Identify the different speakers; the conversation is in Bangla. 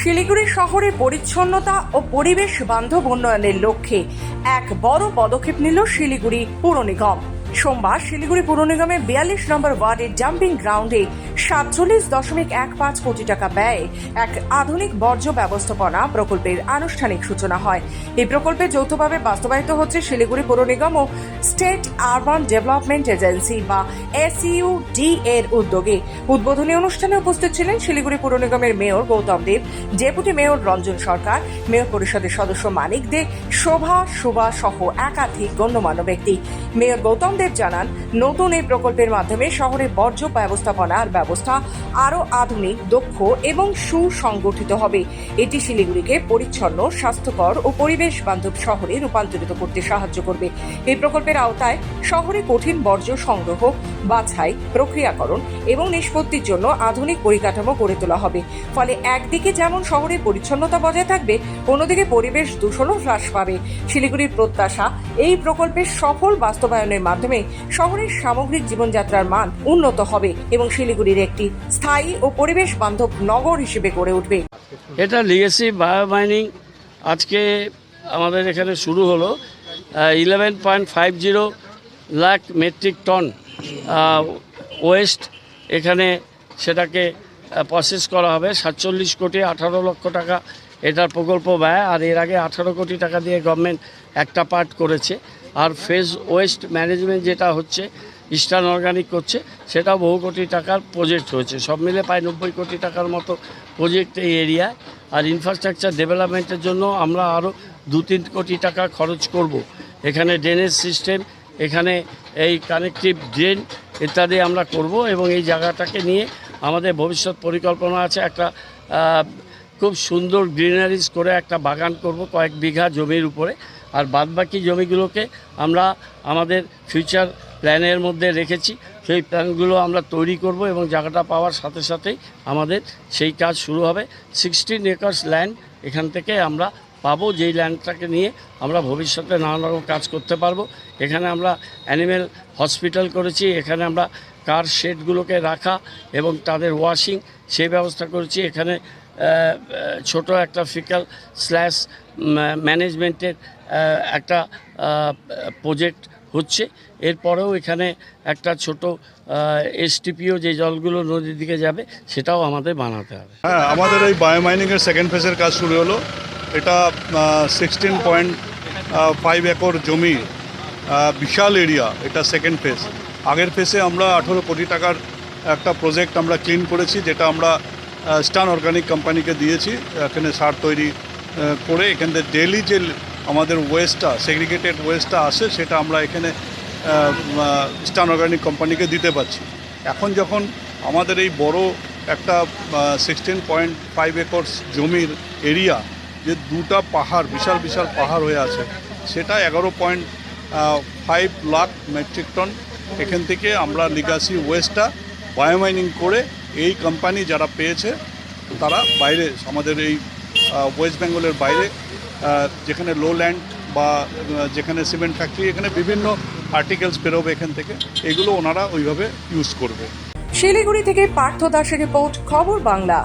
Speaker 1: শিলিগুড়ি শহরে পরিচ্ছন্নতা ও পরিবেশ বান্ধব উন্নয়নের লক্ষ্যে এক বড় পদক্ষেপ নিল শিলিগুড়ি পুর নিগম। সোমবার শিলিগুড়ি পুর নিগমের বিয়াল্লিশ নম্বর ওয়ার্ডের জাম্পিং গ্রাউন্ডে সাতচল্লিশ দশমিক এক পাঁচ কোটি টাকা ব্যয়ে এক আধুনিক বর্জ্য ব্যবস্থাপনা প্রকল্পের আনুষ্ঠানিক সূচনা হয়। এই প্রকল্পে যৌথভাবে বাস্তবায়িত হচ্ছে শিলিগুড়ি পুর নিগম ও স্টেট আরবান ডেভেলপমেন্ট এজেন্সি বা এসইউ ডি এর উদ্যোগে। উদ্বোধনী অনুষ্ঠানে উপস্থিত ছিলেন শিলিগুড়ি পুর নিগমের mayor Gautam Deb, deputy mayor Ranjan Sarkar, mayor পরিষদের সদস্য মানিক দে, শোভা শোভা সহ একাধিক গণ্যমান্য ব্যক্তি। মেয়র গৌতম দেব জানান, নতুন এই প্রকল্পের মাধ্যমে শহরে বর্জ্য ব্যবস্থাপনার ব্যবস্থা আরও আধুনিক, দক্ষ এবং সুসংগঠিত হবে। এটি শিলিগুড়িকে পরিচ্ছন্ন, স্বাস্থ্যকর ও পরিবেশ বান্ধব শহরে রূপান্তরিত করতে সাহায্য করবে। এই প্রকল্পের আওতায় শহরে কঠিন বর্জ্য সংগ্রহ, বাছাই, প্রক্রিয়াকরণ এবং নিষ্পত্তির জন্য আধুনিক পরিকাঠামো গড়ে তোলা হবে। ফলে একদিকে যেমন শহরে পরিচ্ছন্নতা বজায় থাকবে, অন্যদিকে পরিবেশ দূষণও হ্রাস পাবে। শিলিগুড়ির প্রত্যাশা, এই প্রকল্পের সফল বাস্তবায়নের মাধ্যমে শহরের সামগ্রিক জীবনযাত্রার মান উন্নত হবে এবং শিলিগুড়ির একটি স্থায়ী ও পরিবেশ বান্ধব নগর হিসেবে গড়ে উঠবে।
Speaker 2: এটা লিগেসি বায়োমাইনিং আজকে আমাদের এখানে শুরু হলো। Eleven point five zero lakh metric ton waste এখানে সেটাকে প্রসেস করা হবে। সাতচল্লিশ কোটি আঠারো লক্ষ টাকা এটার প্রকল্প ব্যয়, আর এর আগে আঠারো কোটি টাকা দিয়ে গভর্নমেন্ট একটা পার্ট করেছে। আর ফেজ ওয়েস্ট ম্যানেজমেন্ট যেটা হচ্ছে ইস্টার্ন অর্গানিক করছে, সেটাও বহু কোটি টাকার প্রজেক্ট হয়েছে সব মিলে প্রায় নব্বই কোটি টাকার মতো প্রজেক্ট এই এরিয়ায় আর ইনফ্রাস্ট্রাকচার ডেভেলপমেন্টের জন্য আমরা আরও দু তিন কোটি টাকা খরচ করব। এখানে ড্রেনেজ সিস্টেম এখানে এই কানেকটিভ ড্রেন ইত্যাদি আমরা করব এবং এই জায়গাটাকে নিয়ে আমাদের ভবিষ্যৎ পরিকল্পনা আছে। একটা খুব সুন্দর গ্রিনারিজ করে একটা বাগান করব কয়েক বিঘা জমির উপরে। আর বাদবাকি জমিগুলোকে আমরা আমাদের ফিউচার প্ল্যানের মধ্যে রেখেছি। সেই প্ল্যানগুলো আমরা তৈরি করব এবং জায়গাটা পাওয়ার সাথে সাথেই আমাদের সেই কাজ শুরু হবে। সিক্সটিন একর্স ল্যান্ড এখান থেকে আমরা পাবো, যেই ল্যান্ডটাকে নিয়ে আমরা ভবিষ্যতে নানা রকম কাজ করতে পারব। এখানে আমরা অ্যানিম্যাল হসপিটাল করেছি, এখানে আমরা কার শেডগুলোকে রাখা এবং তাদের ওয়াশিং সেই ব্যবস্থা করেছি। এখানে ছোট একটা ফিকাল স্ল্যাশ ম্যানেজমেন্টের একটা প্রজেক্ট হচ্ছে। এরপরেও এখানে একটা ছোট এসটিপিও যে জলগুলো নদীর দিকে যাবে, সেটাও আমাদের বানাতে হবে।
Speaker 3: হ্যাঁ আমাদের এই বায়োমাইনিংয়ের সেকেন্ড ফেজের কাজ শুরু হলো। এটা সিক্সটিন পয়েন্ট ফাইভ একর জমি বিশাল এরিয়া এটা সেকেন্ড ফেজ আগের ফেজে আমরা আঠেরো কোটি টাকার একটা প্রজেক্ট আমরা ক্লিন করেছি, যেটা আমরা স্টান অর্গানিক কোম্পানিকে দিয়েছি, এখানে সার তৈরি করে এখান থেকে ডেলি যে আমাদের ওয়েস্টটা সেগ্রিগেটেড ওয়েস্টটা আসে, সেটা আমরা এখানে স্টান অর্গানিক কোম্পানিকে দিতে পারছি। এখন যখন আমাদের এই বড় একটা সিক্সটিন পয়েন্ট ফাইভ একর্স জমির এরিয়া যে দুটা পাহাড়, বিশাল বিশাল পাহাড় হয়ে আছে, সেটা এগারো point five lakh metric ton এখান থেকে আমরা লিগাসি ওয়েস্টটা বায়োমাইনিং করে এই কোম্পানি যারা পেয়েছে, তারা বাইরে, আমাদের এই ওয়েস্ট বেঙ্গলের বাইরে যেখানে লো ল্যান্ড বা যেখানে সিমেন্ট ফ্যাক্টরি এখানে বিভিন্ন আর্টিকেলস বেরোবে এখান থেকে, এগুলো ওনারা ওইভাবে ইউজ করবে।
Speaker 1: শিলিগুড়ি থেকে পার্থ দাসের রিপোর্ট, খবর বাংলা।